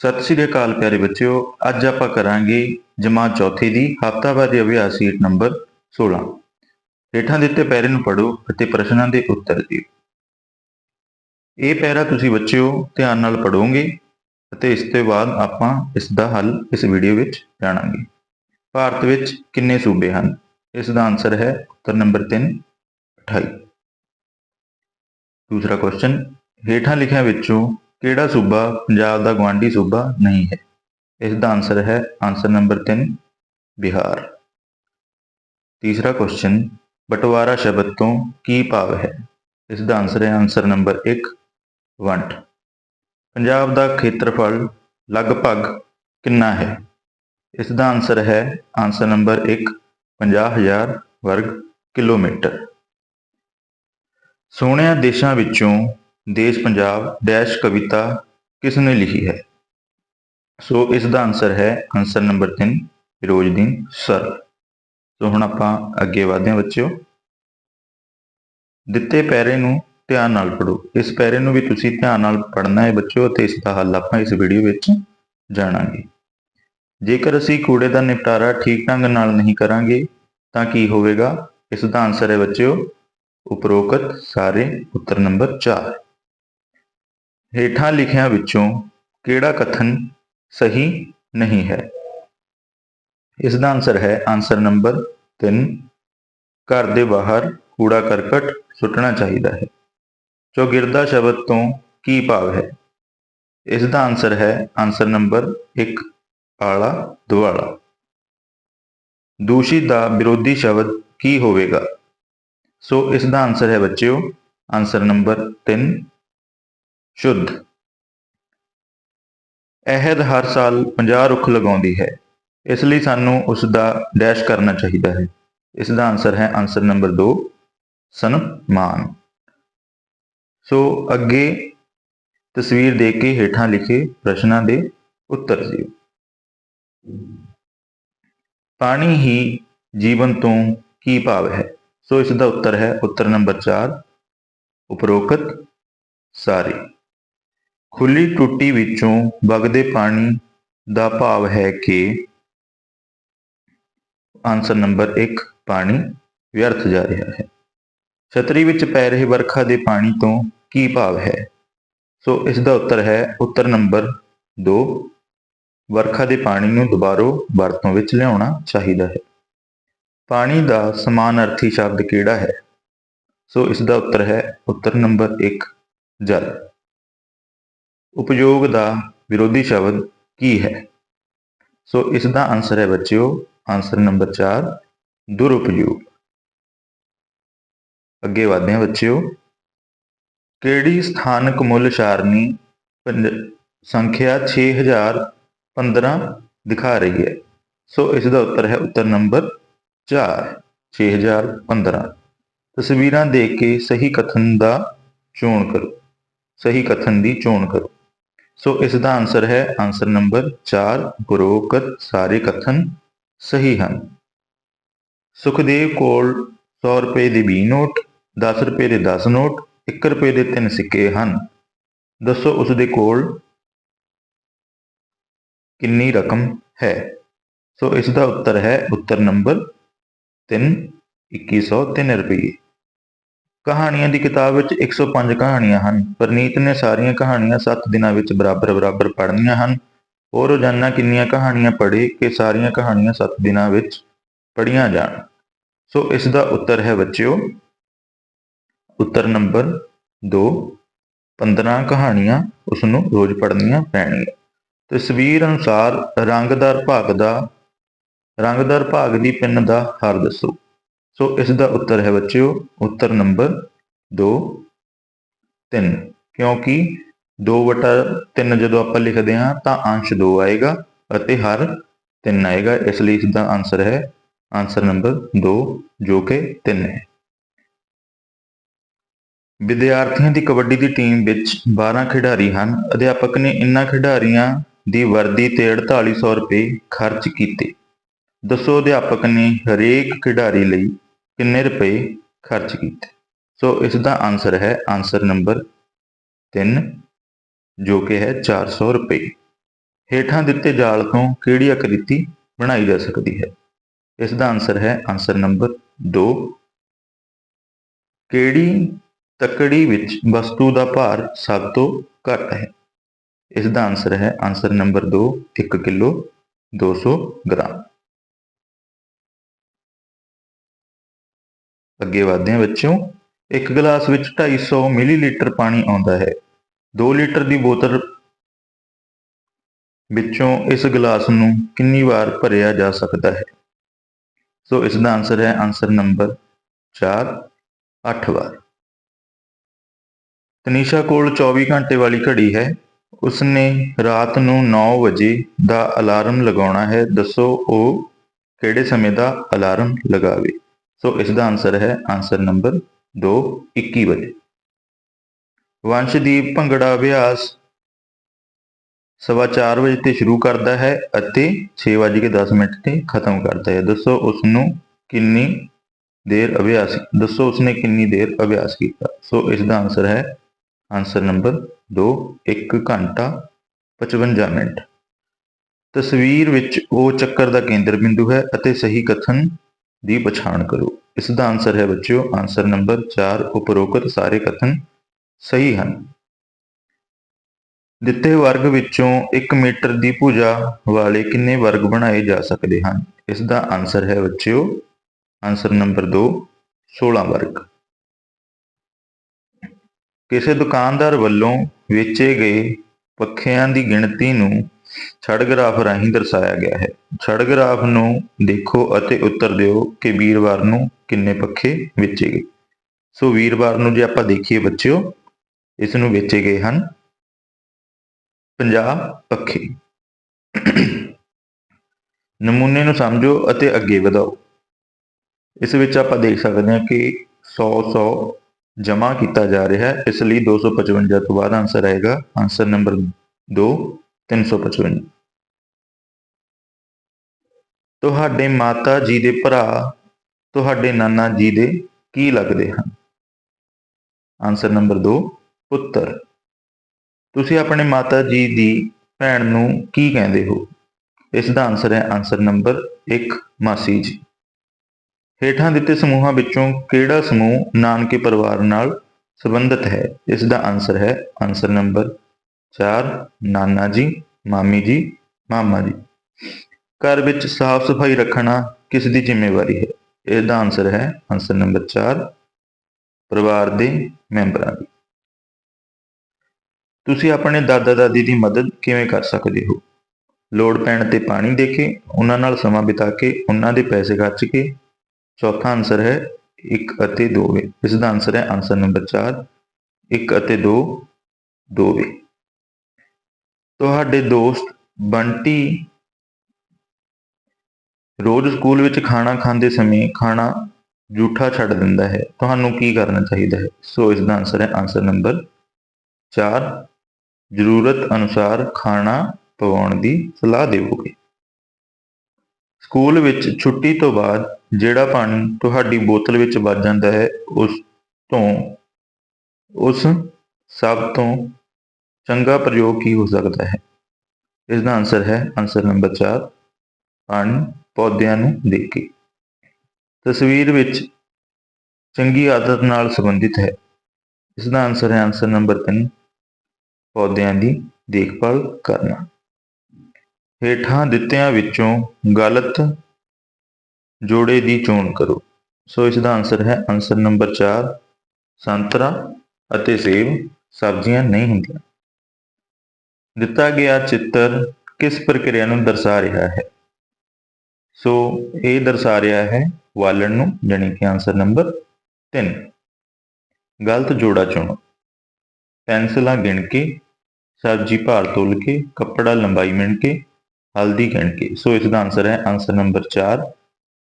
ਸਤਿ ਸ੍ਰੀ ਅਕਾਲ ਪਿਆਰੇ ਬੱਚਿਓ, ਅੱਜ ਆਪਾਂ ਕਰਾਂਗੇ ਜਮਾਤ ਚੌਥੀ ਦੀ ਹਫ਼ਤਾਵਾਰੀ ਅਭਿਆਸ ਸ਼ੀਟ ਨੰਬਰ 16 ਹੇਠਾਂ ਦਿੱਤੇ ਪੈਰੇ ਨੂੰ ਪੜ੍ਹੋ ਅਤੇ ਪ੍ਰਸ਼ਨਾਂ ਦੇ ਉੱਤਰ ਦਿਓ। ਇਹ ਪੈਰਾ ਤੁਸੀਂ ਬੱਚਿਓ ਧਿਆਨ ਨਾਲ ਪੜ੍ਹੋਗੇ ਅਤੇ ਇਸ ਤੋਂ ਬਾਅਦ ਆਪਾਂ ਇਸ ਦਾ ਹੱਲ ਇਸ ਵੀਡੀਓ ਵਿੱਚ ਜਾਣਾਂਗੇ। ਭਾਰਤ ਵਿੱਚ ਕਿੰਨੇ ਸੂਬੇ ਹਨ? ਇਸ ਦਾ ਆਨਸਰ ਹੈ ਉੱਤਰ ਨੰਬਰ 3 28 ਦੂਸਰਾ ਕੁਐਸਚਨ ਹੇਠਾਂ ਲਿਖਿਆ ਵਿੱਚੋਂ ਕਿਹੜਾ ਸੂਬਾ ਪੰਜਾਬ ਦਾ ਗਵਾਂਢੀ ਸੂਬਾ ਨਹੀਂ ਹੈ? ਇਸ ਦਾ ਆਨਸਰ ਹੈ ਆਨਸਰ ਨੰਬਰ 3 ਬਿਹਾਰ। ਤੀਸਰਾ ਕੁਐਸਚਨ ਬਟਵਾਰਾ ਸ਼ਬਦ ਤੋਂ ਕੀ ਭਾਵ ਹੈ? ਇਸ ਦਾ ਆਨਸਰ ਹੈ ਆਨਸਰ ਨੰਬਰ 1 ਵੰਟ ਪੰਜਾਬ ਦਾ ਖੇਤਰਫਲ ਲਗਭਗ ਕਿੰਨਾ ਹੈ? ਇਸ ਦਾ ਆਨਸਰ ਹੈ ਆਨਸਰ ਨੰਬਰ 1 50000 ਵਰਗ ਕਿਲੋਮੀਟਰ। ਸੋਹਣਿਆਂ ਦੇਸ਼ਾਂ ਵਿੱਚੋਂ ਦੇਸ਼ ਪੰਜਾਬ, ਡੈਸ਼ ਕਵਿਤਾ ਕਿਸ ਨੇ ਲਿਖੀ ਹੈ? ਸੋ ਇਸ ਦਾ ਆਨਸਰ ਹੈ answer number 3 Firozdin sir. So ਹੁਣ ਆਪਾਂ ਅੱਗੇ ਵਧਦੇ ਹਾਂ ਬੱਚਿਓ। ਦਿੱਤੇ ਪੈਰੇ ਨੂੰ ਧਿਆਨ ਨਾਲ ਪੜੋ ਇਸ ਪੈਰੇ ਨੂੰ ਵੀ ਤੁਸੀਂ ਧਿਆਨ ਨਾਲ ਪੜਨਾ ਹੈ ਬੱਚਿਓ ਤੇ ਇਸ ਦਾ ਹੱਲ ਆਪਾਂ ਇਸ ਵੀਡੀਓ ਵਿੱਚ ਜਾਣਾਂਗੇ। ਜੇਕਰ ਅਸੀਂ ਕੂੜੇ ਦਾ ਨਿਪਟਾਰਾ ਠੀਕ ਢੰਗ ਨਾਲ ਨਹੀਂ ਕਰਾਂਗੇ, ਤਾਂ ਕੀ ਹੋਵੇਗਾ? ਇਸ ਦਾ ਆਨਸਰ ਹੈ ਬੱਚਿਓ, ਉਪਰੋਕਤ ਸਾਰੇ ਉੱਤਰ ਨੰਬਰ 4 ਹੇਠਾਂ ਲਿਖਿਆਂ ਵਿੱਚੋਂ ਕਿਹੜਾ ਕਥਨ ਸਹੀ ਨਹੀਂ ਹੈ? ਇਸ ਦਾ ਆਨਸਰ ਹੈ ਆਨਸਰ ਨੰਬਰ 3 ਘਰ ਦੇ ਬਾਹਰ ਕੂੜਾ ਕਰਕਟ ਸੁੱਟਣਾ ਚਾਹੀਦਾ ਹੈ। ਚੌਗਿਰਦਾ ਸ਼ਬਦ ਤੋਂ ਕੀ ਭਾਵ ਹੈ? ਇਸ ਦਾ ਆਨਸਰ ਹੈ ਆਨਸਰ ਨੰਬਰ 1 ਆਲਾ ਦੁਆਲਾ। ਦੂਸ਼ਿਤ ਦਾ ਵਿਰੋਧੀ ਸ਼ਬਦ ਕੀ ਹੋਵੇਗਾ? ਸੋ ਇਸ ਦਾ ਆਨਸਰ ਹੈ ਬੱਚਿਓ ਆਨਸਰ ਨੰਬਰ 3 ਸ਼ੁੱਧ। ਅਹਿਦ ਹਰ ਸਾਲ 50 ਰੁੱਖ ਲਗਾਉਂਦੀ ਹੈ। ਇਸ ਲਈ ਸਾਨੂੰ ਉਸ ਦਾ ਡੈਸ਼ ਕਰਨਾ ਚਾਹੀਦਾ ਹੈ। ਇਸ ਦਾ ਆਨਸਰ ਹੈ ਆਨਸਰ ਨੰਬਰ 2 ਸਨਮਾਨ। ਸੋ ਅੱਗੇ ਤਸਵੀਰ ਦੇਖ ਕੇ ਹੇਠਾਂ ਲਿਖੇ ਪ੍ਰਸ਼ਨਾਂ ਦੇ ਉੱਤਰ ਦਿਓ। ਪਾਣੀ ਹੀ ਜੀਵਨ ਤੋਂ ਕੀ ਭਾਵ ਹੈ? ਸੋ ਇਸ ਦਾ ਉੱਤਰ ਹੈ, ਉੱਤਰ ਨੰਬਰ 4 ਉਪਰੋਕਤ ਸਾਰੇ। ਖੁੱਲੀ ਟੁੱਟੀ ਵਿੱਚੋਂ ਵਗਦੇ ਪਾਣੀ ਦਾ ਭਾਵ ਹੈ ਕਿ ਆਨਸਰ ਨੰਬਰ 1 ਪਾਣੀ ਵਿਅਰਥ ਜਾ ਰਿਹਾ ਹੈ। ਛਤਰੀ ਵਿੱਚ ਪੈ ਰਹੇ ਵਰਖਾ ਦੇ ਪਾਣੀ ਤੋਂ ਕੀ ਭਾਵ ਹੈ? ਸੋ ਇਸ ਦਾ ਉੱਤਰ ਹੈ, ਉੱਤਰ ਨੰਬਰ 2 ਵਰਖਾ ਦੇ ਪਾਣੀ ਨੂੰ ਦੁਬਾਰੋ ਵਰਤੋਂ ਵਿੱਚ ਲਿਆਉਣਾ ਚਾਹੀਦਾ ਹੈ। ਪਾਣੀ ਦਾ ਸਮਾਨ ਅਰਥੀ ਸ਼ਬਦ ਕਿਹੜਾ ਹੈ? ਸੋ ਇਸ ਦਾ ਉੱਤਰ ਹੈ, ਉੱਤਰ ਨੰਬਰ 1 ਜਲ। ਉਪਯੋਗ ਦਾ ਵਿਰੋਧੀ ਸ਼ਬਦ ਕੀ ਹੈ? ਸੋ ਇਸ ਦਾ ਆਨਸਰ ਹੈ ਬੱਚਿਓ ਆਨਸਰ ਨੰਬਰ 4 ਦੁਰਉਪਯੋਗ। ਅੱਗੇ ਵਧਦੇ ਹਾਂ ਬੱਚਿਓ। ਕਿਹੜੀ ਸਥਾਨਕ ਮੁੱਲ ਸਾਰਣੀ ਪੰਜ- ਸੰਖਿਆ 6015 ਦਿਖਾ ਰਹੀ ਹੈ? ਸੋ ਇਸ ਦਾ ਉੱਤਰ ਹੈ ਉੱਤਰ ਨੰਬਰ 4 6015 ਤਸਵੀਰਾਂ ਦੇਖ ਕੇ ਸਹੀ ਕਥਨ ਦਾ ਚੋਣ ਕਰੋ। ਸਹੀ ਕਥਨ ਦੀ ਚੋਣ ਕਰੋ। ਸੋ ਇਸ ਦਾ ਆਨਸਰ ਹੈ ਆਨਸਰ ਨੰਬਰ 4 ਉਪਰੋਕਤ ਸਾਰੇ ਕਥਨ ਸਹੀ ਹਨ। ਸੁਖਦੇਵ ਕੋਲ 100 ਰੁਪਏ ਦੇ 20 ਨੋਟ 10 ਰੁਪਏ ਦੇ 10 ਨੋਟ 1 ਰੁਪਏ ਦੇ 3 ਸਿੱਕੇ ਹਨ। ਦੱਸੋ ਉਸ ਦੇ ਕੋਲ ਕਿੰਨੀ ਰਕਮ ਹੈ? ਸੋ ਇਸ ਦਾ ਉੱਤਰ ਹੈ, ਉੱਤਰ ਨੰਬਰ 3 2103 ਰੁਪਏ। ਕਹਾਣੀਆਂ ਦੀ ਕਿਤਾਬ ਵਿੱਚ 105 ਕਹਾਣੀਆਂ ਹਨ। ਪਰਨੀਤ ਨੇ ਸਾਰੀਆਂ ਕਹਾਣੀਆਂ 7 ਦਿਨਾਂ ਵਿੱਚ ਬਰਾਬਰ ਬਰਾਬਰ ਪੜ੍ਹਨੀਆਂ ਹਨ। ਉਹ ਰੋਜ਼ਾਨਾ ਕਿੰਨੀਆਂ ਕਹਾਣੀਆਂ ਪੜ੍ਹੇ ਕਿ ਸਾਰੀਆਂ ਕਹਾਣੀਆਂ 7 ਦਿਨਾਂ ਵਿੱਚ ਪੜ੍ਹੀਆਂ ਜਾਣ। ਸੋ ਇਸ ਦਾ ਉੱਤਰ ਹੈ ਬੱਚਿਓ, ਉੱਤਰ ਨੰਬਰ 2 15 ਕਹਾਣੀਆਂ ਉਸ ਨੂੰ ਰੋਜ਼ ਪੜ੍ਹਨੀਆਂ ਪੈਣਗੀਆਂ। ਤਸਵੀਰ ਅਨੁਸਾਰ ਰੰਗਦਾਰ ਭਾਗ ਦਾ, ਰੰਗਦਾਰ ਭਾਗ ਦੀ ਪਿੰਨ ਦਾ ਹਰ ਦੱਸੋ। ਸੋ ਇਸ ਦਾ ਉੱਤਰ ਹੈ ਬੱਚਿਓ, ਉੱਤਰ ਨੰਬਰ 2 3 ਕਿਉਂਕਿ 2/3 ਜਦੋਂ ਆਪਾਂ ਲਿਖਦੇ ਹਾਂ, ਤਾਂ ਅੰਸ਼ 2 ਆਏਗਾ ਅਤੇ ਹਰ 3 ਆਏਗਾ। ਇਸ ਲਈ ਇਸ ਦਾ ਆਨਸਰ ਹੈ ਆਨਸਰ ਨੰਬਰ 2 ਜੋ ਕਿ 3 ਹੈ। ਵਿਦਿਆਰਥੀਆਂ ਦੀ ਕਬੱਡੀ ਦੀ ਟੀਮ ਵਿੱਚ 12 ਖਿਡਾਰੀ ਹਨ। ਅਧਿਆਪਕ ਨੇ ਇਨ੍ਹਾਂ ਖਿਡਾਰੀਆਂ ਦੀ ਵਰਦੀ ਤੇ 4800 ਰੁਪਏ ਖਰਚ ਕੀਤੇ। ਦੱਸੋ ਅਧਿਆਪਕ ਨੇ ਹਰੇਕ ਖਿਡਾਰੀ ਲਈ ਕਿੰਨੇ ਰੁਪਏ ਖਰਚ ਕੀਤੇ? ਸੋ ਇਸ ਦਾ ਆਨਸਰ ਹੈ ਆਨਸਰ ਨੰਬਰ 3 ਜੋ ਕਿ ਹੈ 400 ਰੁਪਏ। ਹੇਠਾਂ ਦਿੱਤੇ ਜਾਲ ਤੋਂ ਕਿਹੜੀ ਆਕ੍ਰਿਤੀ ਬਣਾਈ ਜਾ ਸਕਦੀ ਹੈ। ਇਸ ਦਾ ਆਨਸਰ ਹੈ ਆਨਸਰ ਨੰਬਰ 2 ਕਿਹੜੀ ਤੱਕੜੀ ਵਿੱਚ ਵਸਤੂ ਦਾ ਭਾਰ ਸਭ ਤੋਂ ਘੱਟ ਹੈ? ਇਸ ਦਾ ਆਨਸਰ ਹੈ ਆਨਸਰ ਨੰਬਰ 2 1 ਕਿਲੋ 200 ਗ੍ਰਾਮ। ਅੱਗੇ ਵਧਦੇ ਹਾਂ ਬੱਚਿਓ ਇੱਕ ਗਲਾਸ ਵਿੱਚ 250 ਮਿਲੀਲੀਟਰ ਪਾਣੀ ਆਉਂਦਾ ਹੈ। 2 ਲੀਟਰ ਦੀ ਬੋਤਲ ਵਿੱਚੋਂ ਇਸ ਗਲਾਸ ਨੂੰ ਕਿੰਨੀ ਵਾਰ ਭਰਿਆ ਜਾ ਸਕਦਾ ਹੈ? ਸੋ ਇਸ ਦਾ ਆਨਸਰ ਹੈ ਆਨਸਰ ਨੰਬਰ 4 8 ਵਾਰ। ਤਨੀਸ਼ਾ ਕੋਲ 24 ਘੰਟੇ ਵਾਲੀ ਘੜੀ ਹੈ। ਉਸਨੇ ਰਾਤ ਨੂੰ 9 ਵਜੇ ਦਾ ਅਲਾਰਮ ਲਗਾਉਣਾ ਹੈ। ਦੱਸੋ ਉਹ ਕਿਹੜੇ ਸਮੇਂ ਦਾ ਅਲਾਰਮ ਲਗਾਵੇ? ਸੋ ਇਸ ਦਾ ਆਨਸਰ ਹੈ ਆਨਸਰ ਨੰਬਰ 2 21 ਵਜੇ। ਵੰਸ਼ਦੀਪ ਭੰਗੜਾ ਅਭਿਆਸ ਸਵਾ 4 ਵਜੇ ਤੇ ਸ਼ੁਰੂ ਕਰਦਾ ਹੈ ਅਤੇ 6:10 ਮਿੰਟ ਤੇ ਖਤਮ ਕਰਦਾ ਹੈ। ਦੱਸੋ ਉਸ ਨੂੰ ਕਿੰਨੀ ਦੇਰ ਅਭਿਆਸ, ਦੱਸੋ ਉਸਨੇ ਕਿੰਨੀ ਦੇਰ ਅਭਿਆਸ ਕੀਤਾ। ਸੋ ਇਸ ਦਾ ਆਨਸਰ ਹੈ ਆਨਸਰ ਨੰਬਰ 2 1 ਘੰਟਾ 55 ਮਿੰਟ। ਤਸਵੀਰ ਵਿੱਚ ਉਹ ਚੱਕਰ ਦਾ ਕੇਂਦਰ ਬਿੰਦੂ ਹੈ ਅਤੇ ਸਹੀ ਕਥਨ ਦੀ ਪਛਾਣ ਕਰੋ। ਇਸ ਦਾ ਆਨਸਰ ਹੈ ਬੱਚਿਓ ਆਨਸਰ ਨੰਬਰ 4 ਉਪਰੋਕਤ ਸਾਰੇ ਕਥਨ ਸਹੀ ਹਨ। ਦਿੱਤੇ ਵਰਗ ਵਿੱਚੋਂ 1 ਮੀਟਰ ਦੀ ਭੁਜਾ ਵਾਲੇ ਕਿੰਨੇ ਵਰਗ ਬਣਾਏ ਜਾ ਸਕਦੇ ਹਨ? ਇਸ ਦਾ ਆਨਸਰ ਹੈ ਬੱਚਿਓ ਆਨਸਰ ਨੰਬਰ 2 16 ਵਰਗ। ਕਿਸੇ ਦੁਕਾਨਦਾਰ ਵੱਲੋਂ ਵੇਚੇ ਗਏ ਪੱਖਿਆਂ ਦੀ ਗਿਣਤੀ ਨੂੰ ਛੜ ਗ੍ਰਾਫ ਰਾਹੀਂ ਦਰਸਾਇਆ ਗਿਆ ਹੈ। ਛੜ ਗ੍ਰਾਫ ਨੂੰ ਦੇਖੋ ਅਤੇ ਉੱਤਰ ਦਿਓ ਕਿ ਵੀਰਵਾਰ ਨੂੰ ਕਿੰਨੇ ਪੱਖੇ ਵੇਚੇ ਗਏ। ਸੋ ਵੀਰਵਾਰ ਨੂੰ ਜੇ ਆਪਾਂ ਦੇਖੀਏ ਬੱਚਿਓ, ਇਸ ਨੂੰ ਵੇਚੇ ਗਏ ਹਨ 50 ਪੱਖੇ। ਨਮੂਨੇ ਨੂੰ ਸਮਝੋ ਅਤੇ ਅੱਗੇ ਵਧਾਓ। ਇਸ ਵਿੱਚ ਆਪਾਂ ਦੇਖ ਸਕਦੇ ਹਾਂ ਕਿ 100 100 ਜਮ੍ਹਾਂ ਕੀਤਾ ਜਾ ਰਿਹਾ ਹੈ। ਇਸ ਲਈ 255 ਤੋਂ ਬਾਅਦ ਆਨਸਰ ਆਏਗਾ। ਆਨਸਰ ਨੰਬਰ 2 355 ਤੁਹਾਡੇ ਮਾਤਾ ਜੀ ਦੇ ਭਰਾ, ਤੁਹਾਡੇ ਨਾਨਾ ਜੀ ਦੇ ਕੀ ਲੱਗਦੇ ਹਨ? ਆਨਸਰ ਨੰਬਰ 2 ਪੁੱਤਰ। ਤੁਸੀਂ ਆਪਣੇ ਮਾਤਾ ਜੀ ਦੀ ਭੈਣ ਨੂੰ ਕੀ ਕਹਿੰਦੇ ਹੋ? ਇਸ ਦਾ ਆਨਸਰ ਹੈ ਆਨਸਰ ਨੰਬਰ 1 ਮਾਸੀ ਜੀ। ਹੇਠਾਂ ਦਿੱਤੇ ਸਮੂਹਾਂ ਵਿੱਚੋਂ ਕਿਹੜਾ ਸਮੂਹ ਨਾਨਕੇ ਪਰਿਵਾਰ ਨਾਲ ਸੰਬੰਧਿਤ ਹੈ? ਇਸ ਦਾ ਆਨਸਰ ਹੈ ਆਨਸਰ ਨੰਬਰ ਚਾਰ, ਨਾਨਾ ਜੀ, ਮਾਮੀ ਜੀ, ਮਾਮਾ ਜੀ। ਘਰ ਵਿੱਚ ਸਾਫ਼ ਸਫ਼ਾਈ ਰੱਖਣਾ ਕਿਸ ਦੀ ਜ਼ਿੰਮੇਵਾਰੀ ਹੈ? ਇਸ ਦਾ ਆਨਸਰ ਹੈ ਆਨਸਰ ਨੰਬਰ 4 ਪਰਿਵਾਰ ਦੇ ਮੈਂਬਰਾਂ ਦੀ। ਤੁਸੀਂ ਆਪਣੇ ਦਾਦਾ ਦਾਦੀ ਦੀ ਮਦਦ ਕਿਵੇਂ ਕਰ ਸਕਦੇ ਹੋ? ਲੋੜ ਪੈਣ ਤੇ ਪਾਣੀ ਦੇ ਕੇ, ਉਹਨਾਂ ਨਾਲ ਸਮਾਂ ਬਿਤਾ ਕੇ, ਉਹਨਾਂ ਦੇ ਪੈਸੇ ਖਰਚ ਕੇ? ਚੌਥਾ ਆਨਸਰ ਹੈ 1 ਅਤੇ 2 ਵੇ। ਇਸ ਦਾ ਆਨਸਰ ਹੈ ਆਨਸਰ ਨੰਬਰ 4 1 ਅਤੇ 2 2 ਵੇ। ਤੁਹਾਡੇ ਦੋਸਤ ਬੰਟੀ ਰੋਜ਼ ਸਕੂਲ ਵਿੱਚ ਖਾਣਾ ਖਾਂਦੇ ਸਮੇਂ ਖਾਣਾ ਜੂਠਾ ਛੱਡ ਦਿੰਦਾ ਹੈ। ਤੁਹਾਨੂੰ ਕੀ ਕਰਨਾ ਚਾਹੀਦਾ ਹੈ? ਸੋ ਇਸ ਦਾ ਆਨਸਰ ਹੈ ਆਨਸਰ ਨੰਬਰ 4 ਜ਼ਰੂਰਤ ਅਨੁਸਾਰ ਖਾਣਾ ਪਵਾਉਣ ਦੀ ਸਲਾਹ ਦੇਵੋਗੇ ਸਕੂਲ ਵਿੱਚ ਛੁੱਟੀ ਤੋਂ ਬਾਅਦ ਜਿਹੜਾ ਪਾਣੀ ਤੁਹਾਡੀ ਬੋਤਲ ਵਿੱਚ ਵੱਜ ਜਾਂਦਾ ਹੈ, ਉਸ ਤੋਂ, ਉਸ ਸਭ ਤੋਂ ਚੰਗਾ ਪ੍ਰਯੋਗ ਕੀ ਹੋ ਸਕਦਾ ਹੈ? ਇਸ ਦਾ ਆਨਸਰ ਹੈ ਆਨਸਰ ਨੰਬਰ 4 ਪਾਣੀ ਪੌਦਿਆਂ ਨੂੰ ਦੇ ਕੇ। ਤਸਵੀਰ ਵਿੱਚ ਚੰਗੀ ਆਦਤ ਨਾਲ ਸੰਬੰਧਿਤ ਹੈ। ਇਸ ਦਾ ਆਨਸਰ ਹੈ ਆਨਸਰ ਨੰਬਰ 3 ਪੌਦਿਆਂ ਦੀ ਦੇਖਭਾਲ ਕਰਨਾ। ਹੇਠਾਂ ਦਿੱਤਿਆਂ ਵਿੱਚੋਂ ਗਲਤ ਜੋੜੇ ਦੀ ਚੋਣ ਕਰੋ। ਸੋ ਇਸ ਦਾ ਆਨਸਰ ਹੈ ਆਨਸਰ ਨੰਬਰ 4 ਸੰਤਰਾ ਅਤੇ ਸੇਬ ਸਬਜ਼ੀਆਂ ਨਹੀਂ ਹੁੰਦੀਆਂ। ਦਿੱਤਾ ਗਿਆ ਚਿੱਤਰ ਕਿਸ ਪ੍ਰਕਿਰਿਆ ਨੂੰ ਦਰਸਾ ਰਿਹਾ ਹੈ? ਸੋ ਇਹ ਦਰਸਾ ਰਿਹਾ ਹੈ ਵਾਲਣ ਨੂੰ, ਜਾਣੀ ਕਿ ਆਨਸਰ ਨੰਬਰ 3 ਗਲਤ ਜੋੜਾ ਚੁਣੋ। ਪੈਨਸਲਾਂ ਗਿਣ ਕੇ, ਸਬਜ਼ੀ ਭਾਰ ਤੋਲ ਕੇ, ਕੱਪੜਾ ਲੰਬਾਈ ਮਿਣ ਕੇ, ਹਲਦੀ ਗਿਣ ਕੇ। ਸੋ ਇਸ ਦਾ ਆਨਸਰ ਹੈ ਆਨਸਰ ਨੰਬਰ 4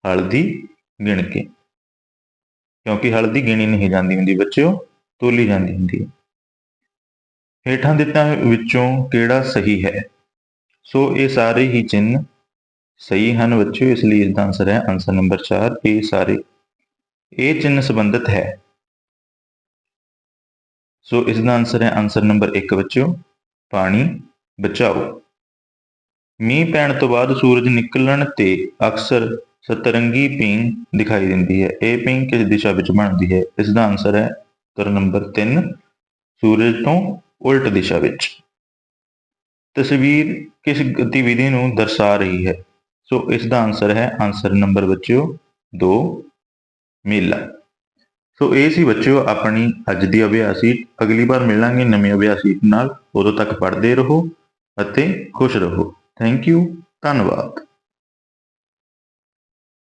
ਹਲਦੀ ਗਿਣ ਕੇ। ਕਿਉਂਕਿ ਹਲਦੀ ਗਿਣੀ ਨਹੀਂ ਜਾਂਦੀ ਹੁੰਦੀ ਬੱਚਿਓ, ਤੋਲੀ ਜਾਂਦੀ ਹੁੰਦੀ ਹੈ। ਹੇਠਾਂ ਦਿੱਤਾ ਵਿੱਚੋਂ ਕਿਹੜਾ ਸਹੀ ਹੈ? ਸੋ ਇਹ ਸਾਰੇ ਹੀ ਚਿੰਨ ਸਹੀ ਹਨ ਬੱਚਿਓ, ਇਸ ਲਈ ਇਸ ਦਾ ਆਨਸਰ ਹੈ ਆਨਸਰ ਨੰਬਰ 4 ਇਹ ਸਾਰੇ, ਇਹ ਚਿੰਨ ਸੰਬੰਧਿਤ ਹੈ। ਸੋ ਇਸ ਦਾ ਆਨਸਰ ਹੈ ਆਨਸਰ ਨੰਬਰ 1 ਬੱਚਿਓ, ਪਾਣੀ ਬਚਾਓ। ਮੀਂਹ ਪੈਣ ਤੋਂ ਬਾਅਦ ਸੂਰਜ ਨਿਕਲਣ ਤੇ ਅਕਸਰ ਸਤਰੰਗੀ ਪੀਂਗ ਦਿਖਾਈ ਦਿੰਦੀ ਹੈ। ਇਹ ਪੀਂਗ ਕਿਸ ਦਿਸ਼ਾ ਵਿੱਚ ਬਣਦੀ ਹੈ? ਇਸ ਦਾ ਆਨਸਰ ਹੈ ਉੱਤਰ ਨੰਬਰ 3 ਸੂਰਜ ਤੋਂ ਉਲਟ ਦਿਸ਼ਾ ਵਿੱਚ। ਤਸਵੀਰ ਕਿਸ ਗਤੀਵਿਧੀ ਨੂੰ ਦਰਸਾ ਰਹੀ ਹੈ? ਸੋ ਇਸ ਦਾ ਆਨਸਰ ਹੈ ਆਨਸਰ ਨੰਬਰ ਬੱਚਿਓ 2 ਮੇਲਾ। ਸੋ ਇਹ ਸੀ ਬੱਚਿਓ ਆਪਣੀ ਅੱਜ ਦੀ ਅਭਿਆਸ ਅਗਲੀ ਵਾਰ ਮਿਲਾਂਗੇ ਨਵੀਂ ਅਭਿਆਸ ਸ਼ੀਟ ਨਾਲ। ਉਦੋਂ ਤੱਕ ਪੜ੍ਹਦੇ ਰਹੋ ਅਤੇ ਖੁਸ਼ ਰਹੋ। ਥੈਂਕ ਯੂ ਧੰਨਵਾਦ।